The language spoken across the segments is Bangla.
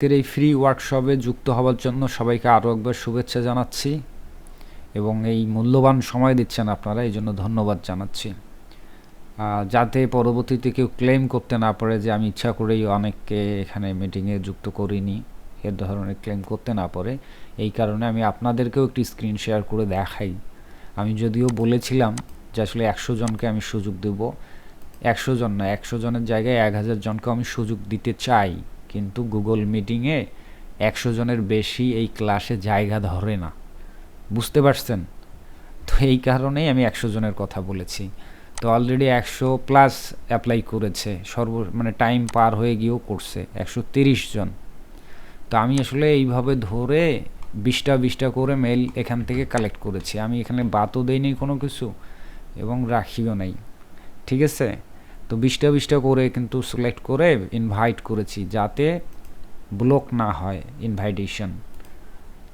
আজকের এই ফ্রি ওয়ার্কশপে যুক্ত হওয়ার জন্য সবাইকে আরও একবার শুভেচ্ছা জানাচ্ছি এবং এই মূল্যবান সময় দিচ্ছেন আপনারা, এই জন্য ধন্যবাদ জানাচ্ছি। যাতে পরবর্তীতে কেউ ক্লেম করতে না পারে যে আমি ইচ্ছা করেই অনেককে এখানে মিটিংয়ে যুক্ত করিনি, এর ধরনের ক্লেম করতে না পারে, এই কারণে আমি আপনাদেরকেও একটি স্ক্রিন শেয়ার করে দেখাই। আমি যদিও বলেছিলাম যে আসলে একশো জনকে আমি সুযোগ দেব, একশো জন না, একশো জনের জায়গায় এক হাজার জনকে আমি সুযোগ দিতে চাই। কিন্তু গুগল মিটিংয়ে একশো জনের বেশি এই ক্লাসে জায়গা ধরে না। বুঝতে পারছেন? তো এই কারণেই আমি একশো জনের কথা বলেছি। তো অলরেডি একশো প্লাস অ্যাপ্লাই করেছে। সর্ব মানে টাইম পার হয়ে গিয়েও করছে। একশো তিরিশ জন। তো আমি আসলে এইভাবে ধরে বিশটা বিশটা করে মেল এখান থেকে কালেক্ট করেছি। আমি এখানে বাতও দেইনি কোনো কিছু এবং রাখিও নাই। ঠিক আছে? তো বিশটা বিশটা করে কিন্তু সিলেক্ট করে ইনভাইট করেছি যাতে ব্লক না হয় ইনভাইটেশন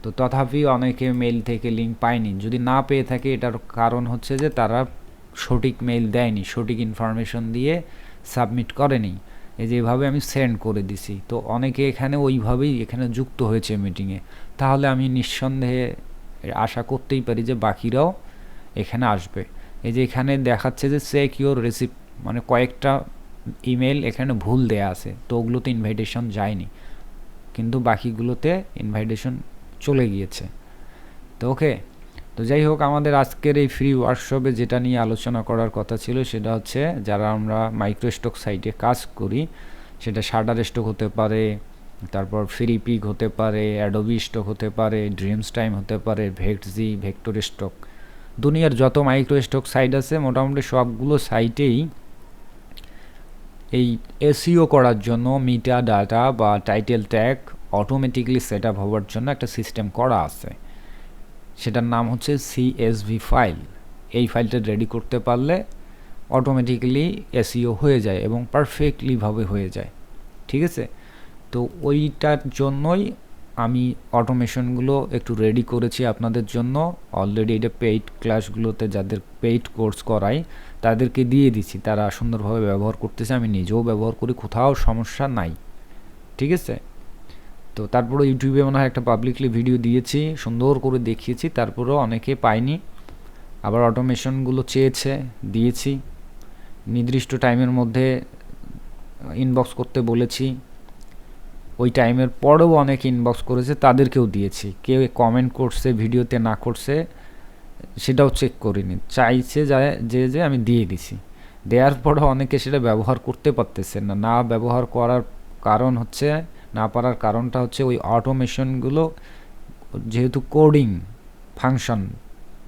তো তথাপি অনেকে মেল থেকে লিঙ্ক পায়নি। যদি না পেয়ে থাকে, এটার কারণ হচ্ছে যে তারা সঠিক মেল দেয়নি, সঠিক ইনফরমেশন দিয়ে সাবমিট করেনি। এই যে এভাবে আমি সেন্ড করে দিছি। তো অনেকে এখানে ওইভাবেই এখানে যুক্ত হয়েছে মিটিংয়ে তাহলে আমি নিঃসন্দেহে আশা করতেই পারি যে বাকিরাও এখানে আসবে। এই যে এখানে দেখাচ্ছে যে চেক ইউর রিসিপ্ট মানে কয়েকটা ইমেল এখানে ভুল দেয়া আছে, তো ওগুলোতে ইনভাইটেশন যায়নি। কিন্তু বাকিগুলোতে ইনভাইটেশন চলে গিয়েছে। তো ওকে তো যাই হোক, আমাদের আজকের এই ফ্রি ওয়ার্কশপে যেটা নিয়ে আলোচনা করার কথা ছিল সেটা হচ্ছে, যারা আমরা মাইক্রোস্টক সাইটে কাজ করি, সেটা শাটার স্টক হতে পারে, তারপর ফ্রি পিক হতে পারে অ্যাডোবি স্টক হতে পারে ড্রিমস টাইম হতে পারে ভেক্টজি ভেক্টর স্টক দুনিয়ার যত মাইক্রো স্টক সাইট আছে, মোটামুটি সবগুলো সাইটেই এই এসিও করার জন্য মিটা ডাটা বা title tag automatically set up হওয়ার জন্য একটা সিস্টেম করা আছে। সেটার নাম হচ্ছে সিএসভি ফাইল এই ফাইলটা রেডি করতে পারলে অটোমেটিক্যালি এসিও হয়ে যায় এবং পারফেক্টলিভাবে হয়ে যায়। ঠিক আছে? তো ওইটার জন্যই আমি অটোমেশনগুলো একটু রেডি করেছি আপনাদের জন্য। অলরেডি এটা পেইড ক্লাসগুলোতে যাদের পেইড কোর্স করাই তাদেরকে দিয়ে দিচ্ছি। তারা সুন্দরভাবে ব্যবহার করতেছে, আমি নিজেও ব্যবহার করি, কোথাও সমস্যা নাই। ঠিক আছে? তো তারপরে ইউটিউবে মনে হয় একটা পাবলিকলি ভিডিও দিয়েছি, সুন্দর করে দেখিয়েছি, তারপরেও অনেকে পায়নি। আবার অটোমেশনগুলো চেয়েছে, দিয়েছি। নির্দিষ্ট টাইমের মধ্যে ইনবক্স করতে বলেছি। ওই টাইমের পরেও অনেক ইনবক্স করেছে, তাদেরকেও দিয়েছি। কেউ কমেন্ট করছে, ভিডিওতে না করছে, সেটাও চেক করিনি। চাইছে যা- যে যে আমি দিয়ে দিছি। দেওয়ার পরেও অনেকে সেটা ব্যবহার করতে পারতেছে না। না ব্যবহার করার কারণ হচ্ছে, না পারার কারণটা হচ্ছে ওই অটোমেশনগুলো যেহেতু কোডিং ফাংশন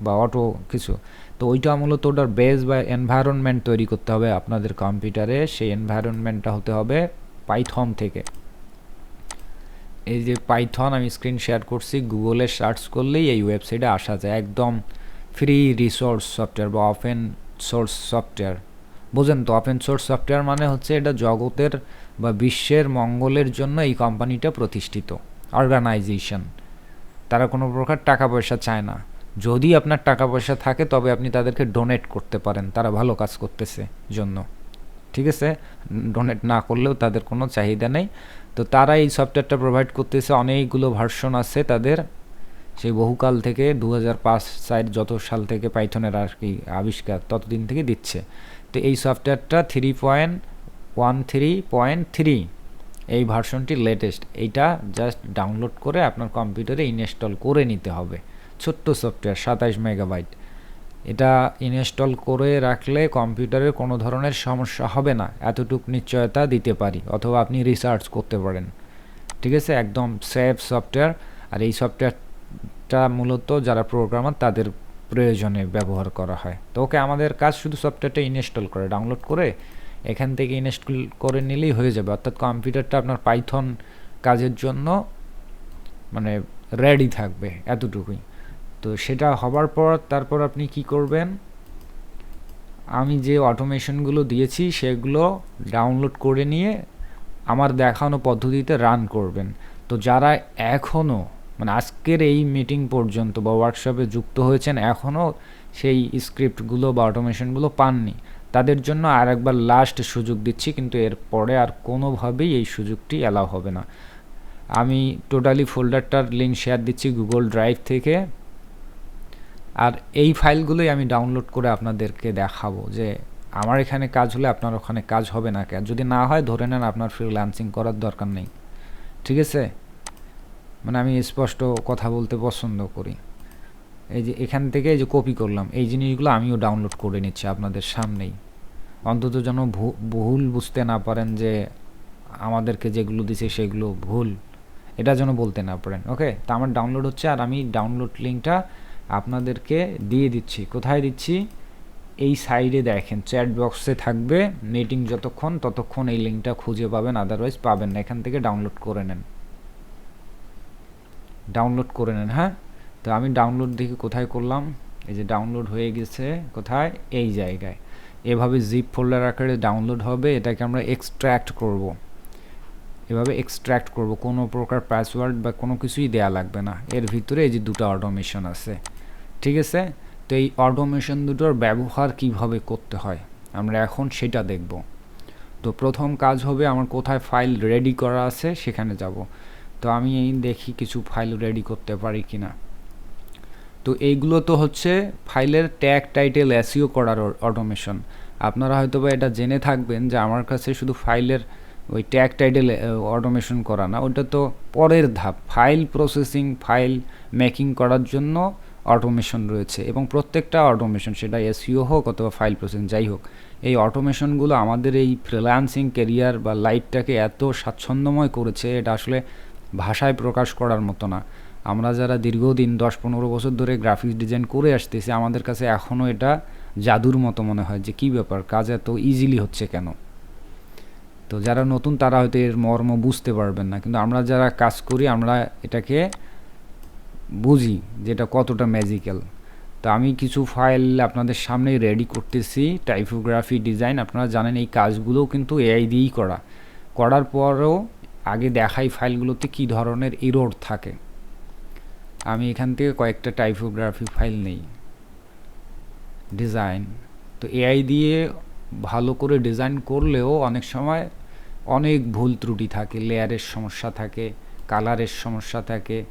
বা অটো কিছু, তো ওইটা মূলত ওটার বেস বা এনভায়রনমেন্ট তৈরি করতে হবে আপনাদের কম্পিউটারে সেই এনভায়রনমেন্টটা হতে হবে পাইথম থেকে। এই যে পাইথন আমি স্ক্রিন শেয়ার করছি গুগলে সার্চ করলেই এই ওয়েবসাইটে আসা যায়। একদম ফ্রি রিসোর্স সফটওয়্যার বা ওপেন সোর্স সফটওয়্যার বোঝেন তো ওপেন সোর্স সফটওয়্যার মানে হচ্ছে এটা জগতের বা বিশ্বের মঙ্গলের জন্য এই কোম্পানিটা প্রতিষ্ঠিত। অর্গানাইজেশন তারা কোনো প্রকার টাকা পয়সা চায় না। যদি আপনার টাকা পয়সা থাকে, তবে আপনি তাদেরকে ডোনেট করতে পারেন। তারা ভালো কাজ করতেছে জন্য। ঠিক আছে? ডোনেট না করলেও তাদের কোনো চাহিদা নেই। তো তারা এই সফটওয়্যারটা প্রোভাইড করতেছে, অনেকগুলো ভার্সন আছে তাদের। সেই বহুকাল থেকে দু হাজার যত সাল থেকে পাইথনের আর কি আবিষ্কার ততদিন থেকে দিচ্ছে। তো এই সফটওয়্যারটা three point one three point three এই ভার্সনটি লেটেস্ট এইটা জাস্ট ডাউনলোড করে আপনার কম্পিউটারে ইনস্টল করে নিতে হবে। ছোট্ট সফটওয়্যার সাতাইশ মেগাবাইট এটা ইনস্টল করে রাখলে কম্পিউটারের কোনো ধরনের সমস্যা হবে না। এতটুক নিশ্চয়তা দিতে পারি, অথবা আপনি রিসার্চ করতে পারেন। ঠিক আছে? একদম সেফ সফটওয়্যার আর এই সফটওয়্যারটা মূলত যারা প্রোগ্রামার তাদের প্রয়োজনে ব্যবহার করা হয়। তো ওকে, আমাদের কাজ শুধু সফটওয়্যারটা ইনস্টল করে ডাউনলোড করে এখান থেকে ইনস্টল করে নিলেই হয়ে যাবে। অর্থাৎ কম্পিউটারটা আপনার পাইথন কাজের জন্য মানে রেডি থাকবে, এতটুকুই। তো সেটা হবার পর তারপর আপনি কি করবেন? আমি যে অটোমেশনগুলো দিয়েছি সেগুলো ডাউনলোড করে নিয়ে আমার দেখানো পদ্ধতিতে রান করবেন। তো যারা এখনও মানে আজকের এই মিটিং পর্যন্ত বা ওয়ার্কশপে যুক্ত হয়েছেন এখনও সেই স্ক্রিপ্টগুলো বা অটোমেশনগুলো পাননি, তাদের জন্য আর একবার লাস্ট সুযোগ দিচ্ছি, কিন্তু এর পরে আর কোনোভাবেই এই সুযোগটি অ্যালাউ হবে না। আমি টোটালি ফোল্ডারটার লিঙ্ক শেয়ার দিচ্ছি গুগল ড্রাইভ থেকে। আর এই ফাইলগুলোই আমি ডাউনলোড করে আপনাদেরকে দেখাবো যে আমার এখানে কাজ হলে আপনার ওখানে কাজ হবে না কেন? যদি না হয়, ধরে নেন আপনার ফ্রিল্যান্সিং করার দরকার নেই। ঠিক আছে? মানে আমি স্পষ্ট কথা বলতে পছন্দ করি। এই যে এখান থেকে এই যে কপি করলাম, এই জিনিসগুলো আমিও ডাউনলোড করে নিচ্ছি আপনাদের সামনেই। অন্তত যেন ভুল বুঝতে না পারেন যে আমাদেরকে যেগুলো দিছে সেগুলো ভুল। এটা যেন বলতে না পারেন ওকে তা আমার ডাউনলোড হচ্ছে আর আমি ডাউনলোড লিঙ্কটা আপনাদেরকে দিয়ে দিচ্ছি। কোথায় দিচ্ছি? এই সাইডে দেখেন চ্যাট বক্সে থাকবে মিটিং যতক্ষণ, ততক্ষণ এই লিঙ্কটা খুঁজে পাবেন আদারওয়াইজ পাবেন না। এখান থেকে ডাউনলোড করে নেন। ডাউনলোড করে নেন হ্যাঁ? তো আমি ডাউনলোড দেখি কোথায় করলাম? এই যে ডাউনলোড হয়ে গেছে কোথায়? এই জায়গায়। এভাবে জিপ ফোল্ডার আকারে ডাউনলোড হবে, এটাকে আমরা এক্সট্র্যাক্ট করব। এভাবে এক্সট্র্যাক্ট করব। কোনো প্রকার পাসওয়ার্ড বা কোনো কিছুই দেয়া লাগবে না। এর ভিতরে এই যে দুটো অটোমেশন আছে। ঠিক আছে? তো এই অটোমেশন দুটোর ব্যবহার কীভাবে করতে হয়? আমরা এখন সেটা দেখব। তো প্রথম কাজ হবে আমার কোথায় ফাইল রেডি করা আছে সেখানে যাব। তো আমি এই দেখি কিছু ফাইল রেডি করতে পারি কিনা। তো এইগুলো তো হচ্ছে ফাইলের ট্যাগ টাইটেল এসিও করার অটোমেশন আপনারা হয়তো বা এটা জেনে থাকবেন যে আমার কাছে শুধু ফাইলের ওই ট্যাগ টাইটেল অটোমেশন করা না, ওটা তো পরের ধাপ। ফাইল প্রসেসিং ফাইল মেকিং করার জন্য অটোমেশন রয়েছে এবং প্রত্যেকটা অটোমেশন সেটা এসইও হোক অথবা ফাইল প্রসেসিং যাই হোক, এই অটোমেশনগুলো আমাদের এই ফ্রিল্যান্সিং কেরিয়ার বা লাইফটাকে এত স্বাচ্ছন্দ্যময় করেছে, এটা আসলে ভাষায় প্রকাশ করার মতো না। আমরা যারা দীর্ঘদিন দশ পনেরো বছর ধরে গ্রাফিক্স ডিজাইন করে আসতেছি, আমাদের কাছে এখনও এটা জাদুর মতো মনে হয় যে কী ব্যাপার, কাজ এত ইজিলি হচ্ছে কেন? তো যারা নতুন, তারা হয়তো এর মর্ম বুঝতে পারবেন না। কিন্তু আমরা যারা কাজ করি, আমরা এটাকে বুঝি যে এটা কতটা ম্যাজিক্যাল তো আমি কিছু ফাইল আপনাদের সামনে রেডি করতেছি। টাইপোগ্রাফি ডিজাইন আপনারা জানেন এই কাজগুলোও কিন্তু এআই দিয়েই করা। করার পরেও আগে দেখাই ফাইলগুলোতে কি ধরনের ইরোড থাকে। আমি এখান থেকে কয়েকটা টাইপোগ্রাফি ফাইল নেই। ডিজাইন তো এআই দিয়ে ভালো করে ডিজাইন করলেও অনেক সময় অনেক ভুল ত্রুটি থাকে। লেয়ারের সমস্যা থাকে কালারের সমস্যা থাকে।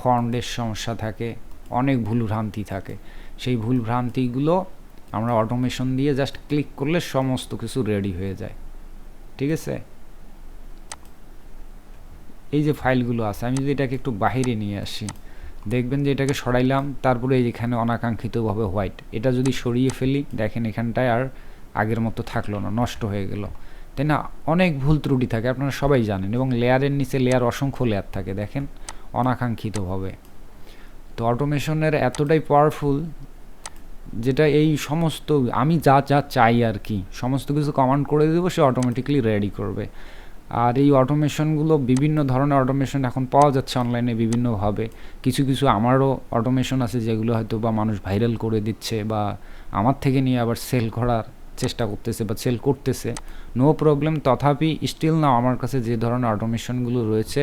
ফন্ডের সমস্যা থাকে, অনেক ভুল ভ্রান্তি থাকে। সেই ভুল ভ্রান্তিগুলো আমরা অটোমেশন দিয়ে জাস্ট ক্লিক করলে সমস্ত কিছু রেডি হয়ে যায়। ঠিক আছে? এই যে ফাইলগুলো আছে, আমি যদি এটাকে একটু বাহিরে নিয়ে আসি, দেখবেন যে এটাকে সরাইলাম, তারপরে এখানে অনাকাঙ্ক্ষিতভাবে হোয়াইট এটা যদি সরিয়ে ফেলি, দেখেন এখানটায় আর আগের মতো থাকল না, নষ্ট হয়ে গেল। তাই না? অনেক ভুল ত্রুটি থাকে, আপনারা সবাই জানেন, এবং লেয়ারের নিচে লেয়ার অসংখ্য লেয়ার থাকে, দেখেন? অনাকাঙ্ক্ষিতভাবে। তো অটোমেশনের এতটাই পাওয়ারফুল যেটা এই সমস্ত, আমি যা যা চাই আর কি, সমস্ত কিছু কমান্ড করে দেবো, সে অটোমেটিকলি রেডি করবে। আর এই অটোমেশনগুলো বিভিন্ন ধরনের অটোমেশন এখন পাওয়া যাচ্ছে অনলাইনে বিভিন্নভাবে। কিছু কিছু আমারও অটোমেশন আছে যেগুলো হয়তো বা মানুষ ভাইরাল করে দিচ্ছে বা আমার থেকে নিয়ে আবার সেল করার চেষ্টা করতেছে বা সেল করতেছে। নো প্রবলেম তথাপি স্টিল না আমার কাছে যে ধরনের অটোমেশনগুলো রয়েছে,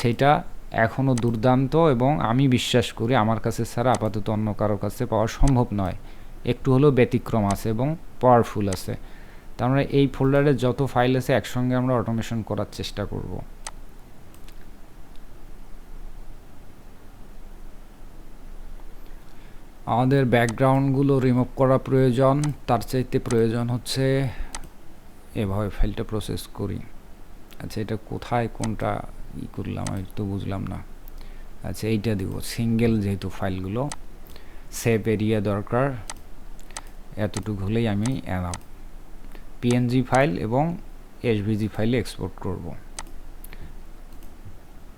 সেটা এখনও দুর্দান্ত এবং আমি বিশ্বাস করি আমার কাছে ছাড়া আপাতত অন্য কারোর কাছে পাওয়া সম্ভব নয়। একটু হলেও ব্যতিক্রম আছে এবং পাওয়ারফুল আছে। তো আমরা এই ফোল্ডারে যত ফাইল আছে একসঙ্গে আমরা অটোমেশন করার চেষ্টা করব। আমাদের ব্যাকগ্রাউন্ডগুলো রিমুভ করা প্রয়োজন, তার চাইতে প্রয়োজন হচ্ছে এভাবে ফাইলটা প্রসেস করি। আচ্ছা এটা কোথায়, কোনটা ই করলাম, আমি তো বুঝলাম না। আচ্ছা এইটা দিব। সিঙ্গেল যেহেতু ফাইলগুলো সেভ এরিয়া দরকার। এতটুকু হলেই আমি অ্যালাউ পিএনজি ফাইল এবং এসভিজি ফাইলে এক্সপোর্ট করব।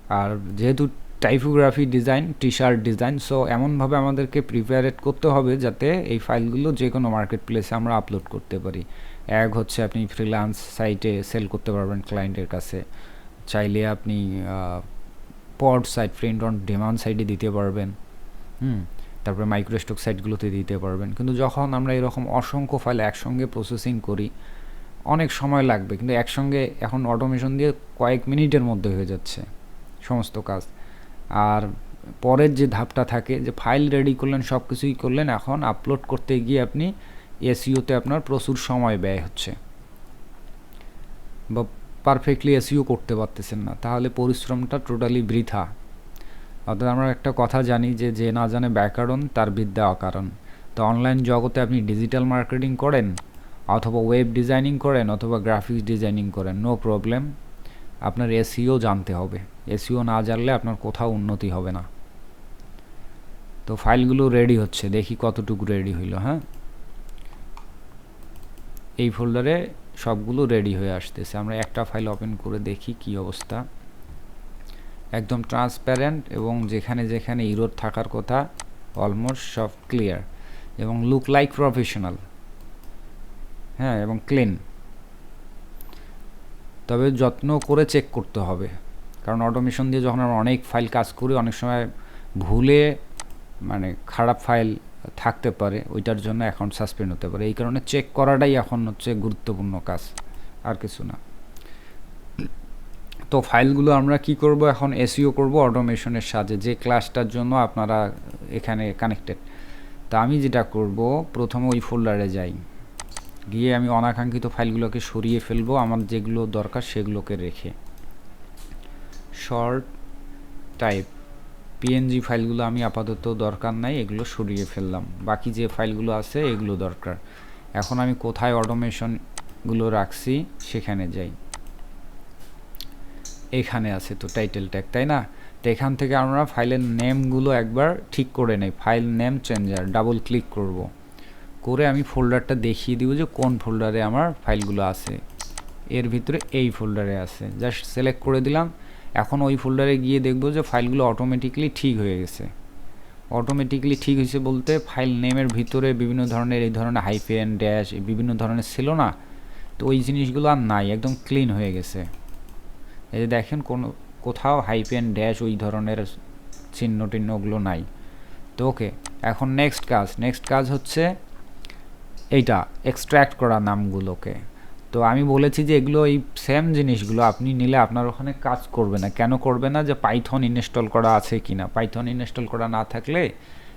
আর যেহেতু typography design T shirt design so এমনভাবে আমাদেরকে প্রিপেয়ারেট করতে হবে যাতে এই ফাইলগুলো যে কোনো মার্কেট প্লেসে আমরা আপলোড করতে পারি। এক হচ্ছে আপনি ফ্রিল্যান্স সাইটে সেল করতে পারবেন ক্লায়েন্টের কাছে। চাইলে আপনি POD site print on demand সাইটে দিতে পারবেন। হুম? তারপরে মাইক্রোস্টক সাইটগুলোতে দিতে পারবেন। কিন্তু যখন আমরা এরকম অসংখ্য ফাইল একসঙ্গে প্রসেসিং করি, অনেক সময় লাগবে। কিন্তু একসঙ্গে এখন অটোমেশন দিয়ে কয়েক মিনিটের মধ্যে হয়ে যাচ্ছে সমস্ত কাজ। আর পরের যে ধাপটা থাকে, যে ফাইল রেডি করলেন সব কিছুই করলেন, এখন আপলোড করতে গিয়ে আপনি এসিওতে আপনার প্রচুর সময় ব্যয় হচ্ছে। বা পারফেক্টলি এসইও করতে পারতেছেন না। তাহলে পরিশ্রমটা টোটালি বৃথা। অর্থাৎ আমরা একটা কথা জানি যে যে না জানে ব্যাকরণ, তার বিদ্যা অকারণ। তো অনলাইন জগতে আপনি ডিজিটাল মার্কেটিং করেন, অথবা ওয়েব ডিজাইনিং করেন, অথবা গ্রাফিক্স ডিজাইনিং করেন নো প্রবলেম আপনার এসইও জানতে হবে। এসইও না জানলে আপনার কোথাও উন্নতি হবে না। তো ফাইলগুলো রেডি হচ্ছে। দেখি কতটুকু রেডি হইল হ্যাঁ? এই ফোল্ডারে সবগুলো রেডি হয়ে আসতেছে। আমরা একটা ফাইল ওপেন করে দেখি কি অবস্থা। একদম ট্রান্সপ্যারেন্ট এবং যেখানে যেখানে ইরোড থাকার কথা অলমোস্ট সব ক্লিয়ার এবং লুক লাইক প্রফেশনাল হ্যাঁ এবং ক্লিন তবে যত্ন করে চেক করতে হবে। কারণ অটোমেশন দিয়ে যখন আমরা অনেক ফাইল কাজ করি, অনেক সময় ভুলে মানে খারাপ ফাইল থাকতে পারে, ওইটার জন্য অ্যাকাউন্ট সাসপেন্ড হতে পারে। এই কারণে চেক করাটাই এখন হচ্ছে গুরুত্বপূর্ণ কাজ, আর কিছু না। তো ফাইলগুলো আমরা কি করব? এখন এসিও করব অটোমেশনের সাহায্যে। যে ক্লাসটার জন্য আপনারা এখানে কানেক্টেড তা আমি যেটা করব, প্রথমে ওই ফোল্ডারে যাই। গিয়ে আমি অনাকাঙ্ক্ষিত ফাইলগুলোকে সরিয়ে ফেলব, আমার যেগুলো দরকার সেগুলোকে রেখে। শর্ট টাইপ পিএনজি ফাইলগুলো আমি আপাতত দরকার নাই, এগুলো সরিয়ে ফেললাম। বাকি যে ফাইলগুলো আছে, এগুলো দরকার। এখন আমি কোথায় অটোমেশনগুলো রাখছি, সেখানে যাই। এখানে আছে তো টাইটেল ট্যাগ তাই না? তো এখান থেকে আমরা ফাইলের নেমগুলো একবার ঠিক করে নেই। File name changer double click করব। করে আমি ফোল্ডারটা দেখিয়ে দিব যে কোন ফোল্ডারে আমার ফাইলগুলো আছে। এর ভিতরে এই ফোল্ডারে আছে। জাস্ট সিলেক্ট করে দিলাম। এখন ওই ফোল্ডারে গিয়ে দেখব যে ফাইলগুলো অটোমেটিকলি ঠিক হয়ে গেছে। অটোমেটিকলি ঠিক হয়েছে বলতে ফাইল নেমের ভিতরে বিভিন্ন ধরনের এই ধরনের হাইফেন ড্যাশ বিভিন্ন ধরনের ছিল না, তো ওই জিনিসগুলো আর নাই, একদম ক্লিন হয়ে গেছে। এই যে দেখেন কোনো, কোথাও হাইপেন ড্যাশ ওই ধরনের চিহ্ন টিহ্নগুলো নাই। তো ওকে এখন নেক্সট কাজ নেক্সট কাজ হচ্ছে এইটা এক্সট্র্যাক্ট করা নামগুলোকে। তো আমি বলেছি যে এগুলো এই সেম জিনিসগুলো আপনি নিলে আপনার ওখানে কাজ করবে না। কেন করবে না যে পাইথন ইনস্টল করা আছে কি না? পাইথন ইনস্টল করা না থাকলে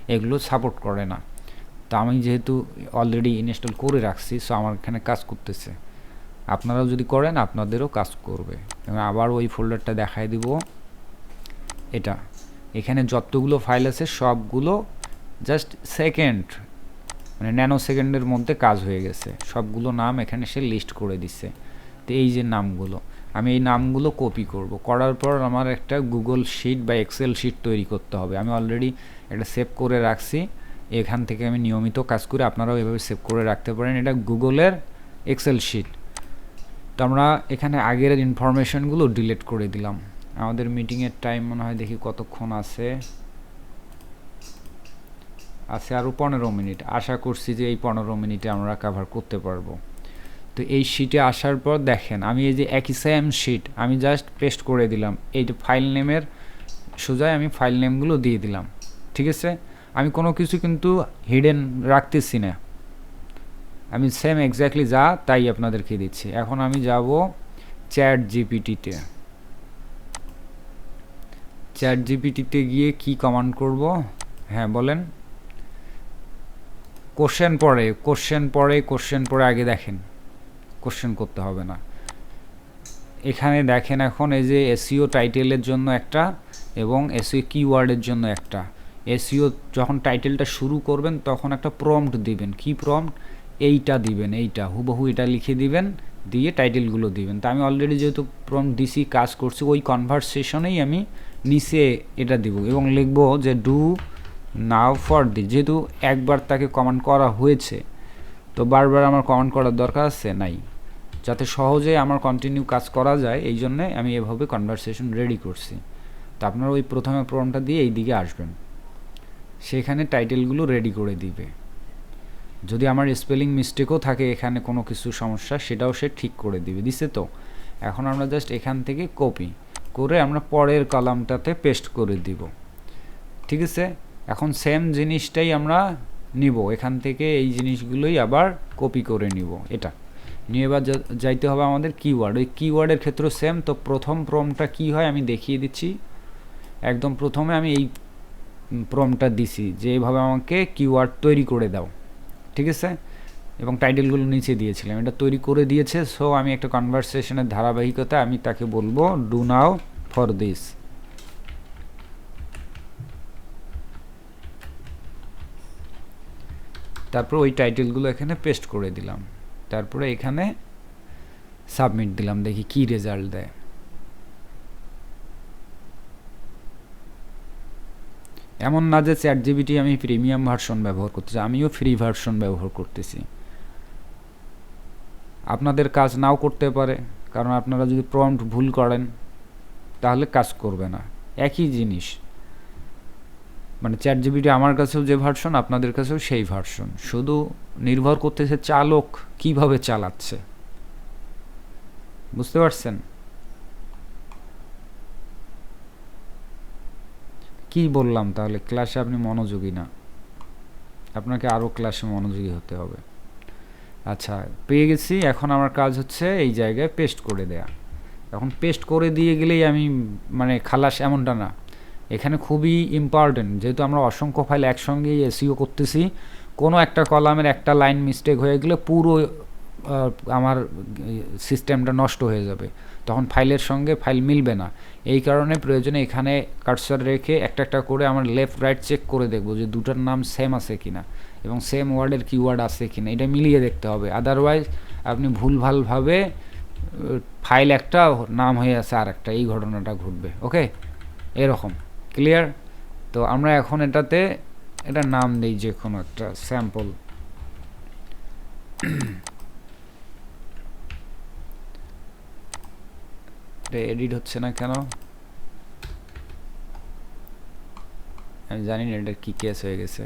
এগুলো সাপোর্ট করে না। তো আমি যেহেতু অলরেডি ইনস্টল করে রাখছি সো আমার এখানে কাজ করতেছে। আপনারাও যদি করেন, আপনাদেরও কাজ করবে। আবার ওই ফোল্ডারটা দেখায় দিব। এটা। এখানে যতগুলো ফাইল আছে, সবগুলো জাস্ট সেকেন্ড মানে ন্যানো সেকেন্ডের মধ্যে কাজ হয়ে গেছে। সবগুলো নাম এখানে সে লিস্ট করে দিছে। তো এই যে নামগুলো, আমি এই নামগুলো কপি করব। করার পর আমার একটা গুগল শিট বা এক্সেল শিট তৈরি করতে হবে। আমি অলরেডি এটা সেভ করে রাখছি। এখান থেকে আমি নিয়মিত কাজ করি আপনারাও এভাবে সেভ করে রাখতে পারেন। এটা গুগলের এক্সেল শিট তো আমরা এখানে আগের ইনফরমেশনগুলো ডিলিট করে দিলাম। আমাদের মিটিংয়ের টাইম মনে হয় দেখি কতক্ষণ আছে। আছে আরও পনেরো মিনিট। আশা করছি যে এই পনেরো মিনিটে আমরা কাভার করতে পারব। তো এই শিটে আসার পর দেখেন, আমি এই যে একই সেম শিট আমি জাস্ট পেস্ট করে দিলাম। এই যে ফাইল নেমের সোজায় আমি ফাইল নেমগুলো দিয়ে দিলাম। ঠিক আছে? আমি কোনো কিছু কিন্তু হিডেন রাখতেছি না। আমি সেম এক্স্যাক্টলি যা, তাই আপনাদেরকে দিচ্ছি। এখন আমি যাব চ্যাট জিপিটিতে চ্যাট জিপিটিতে গিয়ে কি কমান্ড করব? হ্যাঁ বলেন। কোশ্চেন পড়ে কোশ্চেন পরে কোশ্চেন পরে আগে দেখেন। কোশ্চেন করতে হবে না। এখানে দেখেন এখন এই যে এসিও টাইটেলের জন্য একটা এবং এসিও কিওয়ার্ডের জন্য একটা। এসিও যখন টাইটেলটা শুরু করবেন তখন একটা প্রম্পট দিবেন। কি প্রম্পট এইটা দিবেন, এইটা। হুবহু এটা লিখে দিবেন, দিয়ে টাইটেলগুলো দিবেন। তা আমি অলরেডি যেহেতু প্রম্পট দিছি, কাজ করছি, ওই কনভারসেশনেই আমি নিচে এটা দিব এবং লিখব যে ডু নাও ফর দি। যেহেতু একবার তাকে কমান্ড করা হয়েছে, তো বারবার আমার কমান্ড করার দরকার আছে, নাই। যাতে সহজে আমার কন্টিনিউ কাজ করা যায়, এই জন্যে আমি এভাবে কনভারসেশন রেডি করছি। তো আপনারা ওই প্রথমে প্রমটা দিয়ে এই দিকে আসবেন। সেখানে টাইটেলগুলো রেডি করে দিবে। যদি আমার স্পেলিং মিস্টেকও থাকে, এখানে কোনো কিছু সমস্যা, সেটাও সে ঠিক করে দিবে। দিছে তো? এখন আমরা জাস্ট এখান থেকে কপি করে আমরা পরের কলামটাতে পেস্ট করে দিব। ঠিক আছে? এখন সেম জিনিসটাই আমরা নিব। এখান থেকে এই জিনিসগুলোই আবার কপি করে নিব। এটা। নিয়ে এবার যাইতে হবে আমাদের কিওয়ার্ড ওই কিওয়ার্ডের ক্ষেত্রে সেম তো প্রথম প্রমটা কি হয় আমি দেখিয়ে দিচ্ছি। একদম প্রথমে আমি এই প্রমটা দিছি যে এইভাবে আমাকে কিওয়ার্ড তৈরি করে দাও। ঠিক আছে? এবং টাইটেলগুলো নিচে দিয়েছিলাম। এটা তৈরি করে দিয়েছে। সো আমি একটা কনভারসেশনের ধারাবাহিকতা আমি তাকে বলব ডু নাও ফর দিস তারপর ওই টাইটেলগুলো এখানে পেস্ট করে দিলাম। তারপরে এখানে সাবমিট দিলাম, দেখি কি রেজাল্ট দেয়। এমন না যে চ্যাট জিবিটি আমি প্রিমিয়াম ভার্সন ব্যবহার করতেছি, আমিও ফ্রি ভার্সন ব্যবহার করতেছি। আপনাদের কাজ নাও করতে পারে, কারণ আপনারা যদি প্রম্পট ভুল করেন, তাহলে কাজ করবে না। একই জিনিস। মানে চ্যাট জিবিটি আমার কাছেও যে ভার্সন আপনাদের কাছেও সেই ভার্সন শুধু নির্ভর করতেছে চালক কীভাবে চালাচ্ছে। বুঝতে পারছেন? কি বললাম তাহলে? ক্লাসে আপনি মনোযোগী না। আপনাকে আরও ক্লাসে মনোযোগী হতে হবে। আচ্ছা পেয়ে গেছি। এখন আমার কাজ হচ্ছে এই জায়গায় পেস্ট করে দেয়া। এখন পেস্ট করে দিয়ে গেলেই আমি মানে খালাস এমনটা না। এখানে খুবই ইম্পর্টেন্ট যেহেতু আমরা অসংখ্য ফাইল একসঙ্গেই এসিও করতেছি, কোনো একটা কলামের একটা লাইন মিস্টেক হয়ে গেলে পুরো আমার সিস্টেমটা নষ্ট হয়ে যাবে। তখন ফাইলের সঙ্গে ফাইল মিলবে না। এই কারণে প্রয়োজনে এখানে কার্সার রেখে একটা একটা করে আমার লেফট রাইট চেক করে দেখব যে দুটার নাম সেম আছে কিনা এবং সেম ওয়ার্ডের কিওয়ার্ড আছে কিনা। এটা মিলিয়ে দেখতে হবে। আদারওয়াইজ আপনি ভুলভালভাবে ফাইল একটা নাম হয়ে আছে আর একটা এই ঘটনাটা ঘটবে। ওকে এরকম। ক্লিয়ার তো আমরা এখন এটাতে, এটা নাম দিই যে কোনো একটা স্যাম্পল এডিট হচ্ছে না কেন? আমি জানি না এটা কি কেস হয়ে গেছে।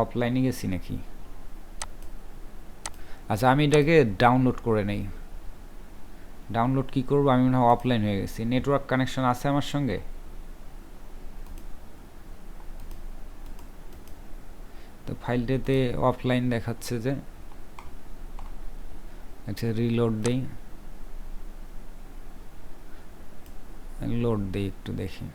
অফলাইনে গেছি নাকি? আচ্ছা আমি এটাকে ডাউনলোড করে নেই। ডাউনলোড কি করব? আমি মনে হয় অফলাইন হয়ে গেছি। নেটওয়ার্ক কানেকশন আছে আমার সঙ্গে? ফাইলটাতে অফলাইন দেখাচ্ছে যে আচ্ছা রিলোড দেই। লোড দিই একটু দেখি।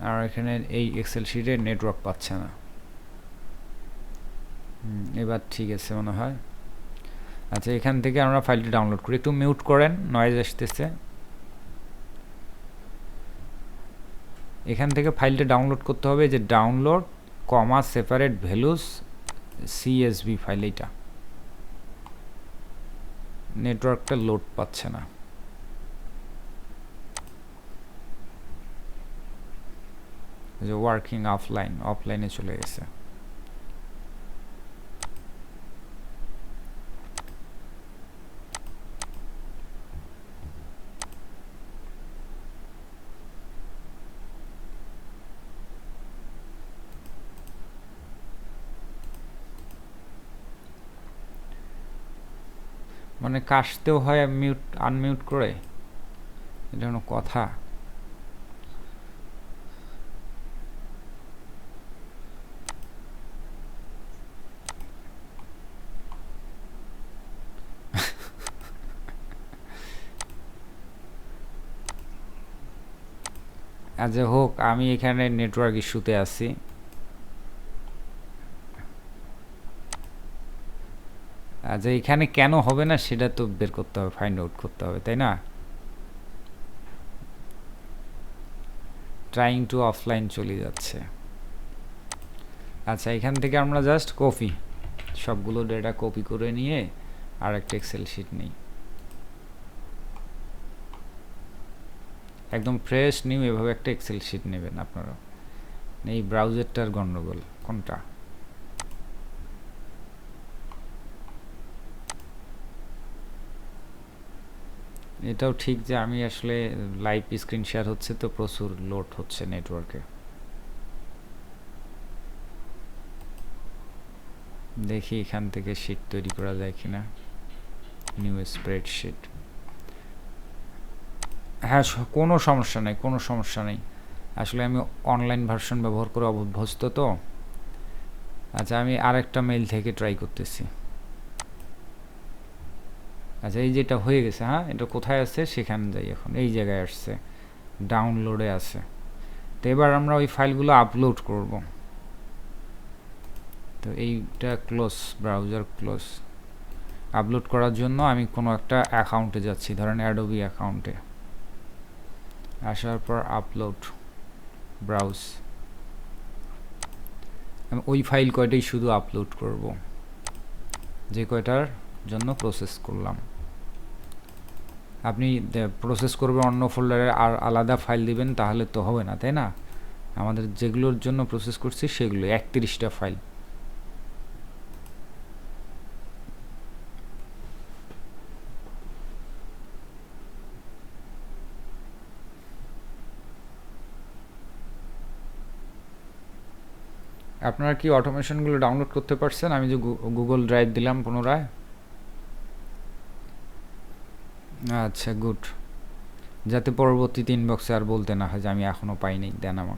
আর এখানে এই এক্সেল শিটে নেটওয়ার্ক পাচ্ছে না। এবার ঠিক আছে মনে হয়। আচ্ছা এখান থেকে আমরা ফাইলটি ডাউনলোড করি। একটু মিউট করেন নয়েজ আসতেছে। এখান থেকে ফাইলটা ডাউনলোড করতে হবে যে download comma separated values CSV file এইটা। নেটওয়ার্কটা লোড পাচ্ছে না। যে ওয়ার্কিং অফলাইন অফলাইনে চলে গেছে। মানে কাশতেও হয় মিউট আনমিউট করে। এটা কোনো কথা। আচ্ছা হোক, আমি এখানে নেটওয়ার্ক ইস্যুতে আছি। আচ্ছা এখানে কেন হবে না, সেটা তো বের করতে হবে ফাইন্ড আউট করতে হবে, তাই না? ট্রাইং টু অফলাইন চলে যাচ্ছে। আচ্ছা এখান থেকে আমরা জাস্ট কপি সবগুলো ডেটা কপি করে নিয়ে আর একটা এক্সেল শিট নিই। একদম ফ্রেশ নিউ এভাবে একটা এক্সেল শিট নেবেন আপনারা এই ব্রাউজারটার গন্ডগোল, কোনটা? এটাও ঠিক যে আমি আসলে লাইভ স্ক্রিন শেয়ার হচ্ছে তো প্রচুর লোড হচ্ছে নেটওয়ার্কে দেখি এখান থেকে শিট তৈরি করা যায় কিনা। নিউ স্প্রেডশিট হ্যাঁ কোনো সমস্যা নেই, কোনো সমস্যা নেই। আসলে আমি অনলাইন ভার্সন ব্যবহার করে অভ্যস্ত তো। আচ্ছা আমি আরেকটা মেইল থেকে ট্রাই করতেছি। আচ্ছা এই যেটা হয়ে গেছে হ্যাঁ? এটা কোথায় আছে? সেখানে যাই এখন। এই জায়গায় আসছে। ডাউনলোডে আছে। তো এবার আমরা ওই ফাইলগুলো আপলোড করব। তো এইটা ক্লোজ ব্রাউজার ক্লোজ আপলোড করার জন্য আমি কোনো একটা অ্যাকাউন্টে যাচ্ছি। ধরেন অ্যাডোবি অ্যাকাউন্টে আসার পর আপলোড ব্রাউজ আমি ওই ফাইল কয়টাই শুধু আপলোড করব? যে কয়টার জন্য প্রসেস করলাম। আপনি প্রসেস করবেন অন্য ফোল্ডারে আর আলাদা ফাইল দিবেন, তাহলে তো হবে না, তাই না? আমাদের যেগুলোর জন্য প্রসেস করছি সেগুলো, একত্রিশটা ফাইল আপনারা কি অটোমেশনগুলো ডাউনলোড করতে পারছেন? আমি যে গুগল ড্রাইভ দিলাম পুনরায়। আচ্ছা গুড। যাতে পরবর্তীতে ইনবক্সে আর বলতে না হয় যে আমি এখনও পাইনি, দেন আমার।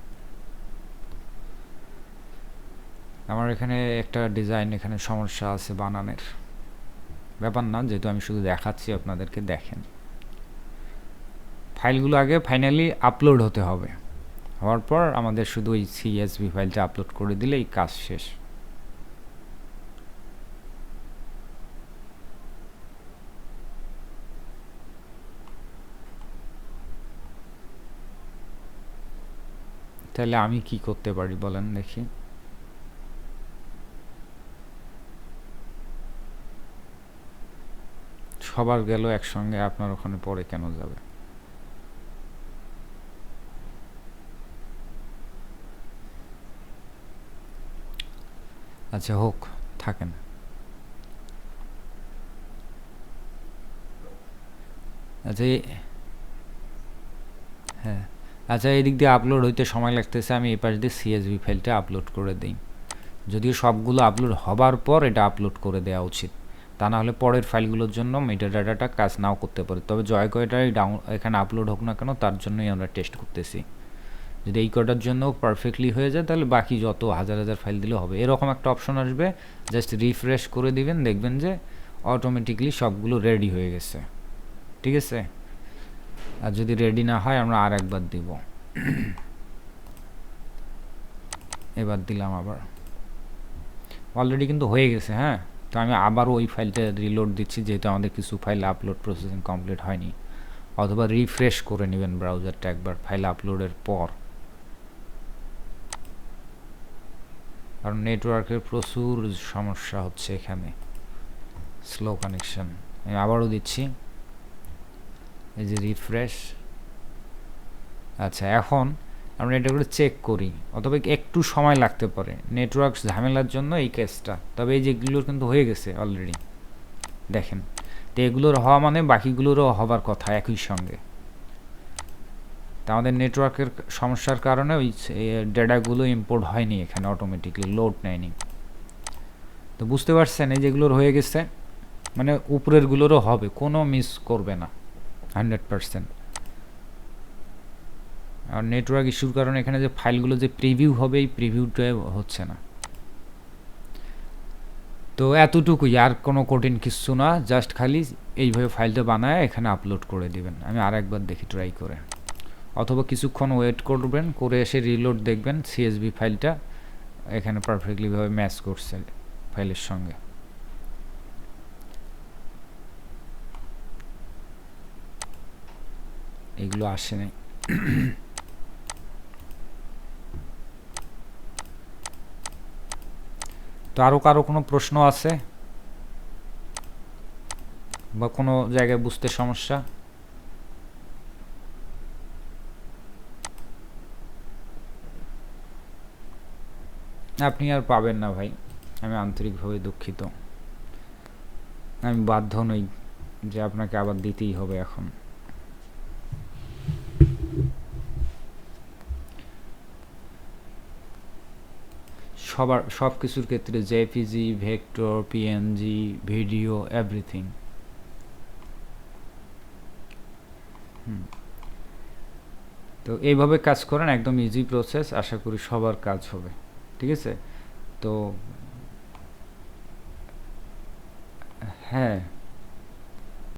আমার এখানে একটা ডিজাইন, এখানে সমস্যা আছে বানানের। ব্যাপার না, যেহেতু আমি শুধু দেখাচ্ছি, আপনাদেরকে দেখেন। ফাইলগুলো আগে ফাইনালি আপলোড হতে হবে। হওয়ার পর আমাদের শুধু ওই সিএসভি ফাইলটা আপলোড করে দিলেই কাজ শেষ। তাহলে আমি কি করতে পারি বলেন দেখি। সবার গেল একসঙ্গে, আপনার ওখানে পরে কেন যাবে? আচ্ছা হোক, থাকেন। আচ্ছা হ্যাঁ। আচ্ছা এদিক দিয়ে আপলোড হইতে সময় লাগতেছে, আমি এই পাশ দিয়ে সিএসভি ফাইলটা আপলোড করে দিই। যদিও সবগুলো আপলোড হবার পর এটা আপলোড করে দেওয়া উচিত। তা না হলে পরের ফাইলগুলোর জন্য মেটা ডাটাটা কাজ নাও করতে পারে। তবে জয় কয়টাই ডাউন এখানে আপলোড হোক না কেন, তার জন্যই আমরা টেস্ট করতেছি। যদি এই কটার জন্য পারফেক্টলি হয়ে যায়, তাহলে বাকি যত হাজার হাজার ফাইল দিলে হবে। এরকম একটা অপশন আসবে জাস্ট রিফ্রেশ করে দিবেন, দেখবেন যে অটোমেটিকলি সবগুলো রেডি হয়ে গেছে। ঠিক আছে? আর যদি রেডি না হয়, আমরা আর একবার দিব। এবার দিলাম আবার। অলরেডি কিন্তু হয়ে গেছে হ্যাঁ? তো আমি আবারও ওই ফাইলটা রিলোড দিচ্ছি, যেহেতু আমাদের কিছু ফাইল আপলোড প্রসেসিং কমপ্লিট হয়নি। অথবা রিফ্রেশ করে নেবেন ব্রাউজারটা একবার ফাইল আপলোডের পর। কারণ নেটওয়ার্কের প্রচুর সমস্যা হচ্ছে এখানে। স্লো কানেকশন আমি আবারও দিচ্ছি। এই যে রিফ্রেশ আচ্ছা এখন আমরা এটা করে চেক করি, অথবা একটু সময় লাগতে পারে নেটওয়ার্কস ঝামেলার জন্য এই কেসটা তবে এই যেগুলোর কিন্তু হয়ে গেছে অলরেডি দেখেন, তো এগুলোর হওয়া মানে বাকিগুলোরও হবার কথা একই সঙ্গে, তা আমাদের নেটওয়ার্কের সমস্যার কারণে ওই ডেটাগুলো ইম্পোর্ট হয়নি এখানে অটোমেটিকলি লোড নেয়নি, তো বুঝতে পারছেন এই যেগুলোর হয়ে গেছে মানে উপরেরগুলোরও হবে, কোনো মিস করবে না হান্ড্রেড পারসেন্ট। আর নেটওয়ার্ক ইস্যুর কারণে এখানে যে ফাইলগুলো যে প্রিভিউ হবে, এই প্রিভিউটা হচ্ছে না। তো এতটুকুই, আর কোনো কঠিন কিছু না জাস্ট খালি এইভাবে ফাইলটা বানায় এখানে আপলোড করে দিবেন। আমি আর একবার দেখি ট্রাই করে। অথবা কিছুক্ষণ ওয়েট করবেন, করে এসে রিলোড দেখবেন সিএসবি ফাইলটা এখানে পারফেক্টলিভাবে ম্যাচ করছে ফাইলের সঙ্গে। এগুলো আসে নাই। তো আরও কারও কোনো প্রশ্ন আছে? বা কোনো জায়গায় বুঝতে সমস্যা? আপনি আর পাবেন না ভাই। আমি আন্তরিকভাবে দুঃখিত। আমি বাধ্য নই যে আপনাকে আবার দিতেই হবে এখন। সবার, সব কিছুর ক্ষেত্রে JPG vector PNG video, everything. তো এইভাবে কাজ করেন, একদম ইজি প্রসেস আশা করি সবার কাজ হবে। ঠিক আছে? তো হ্যাঁ।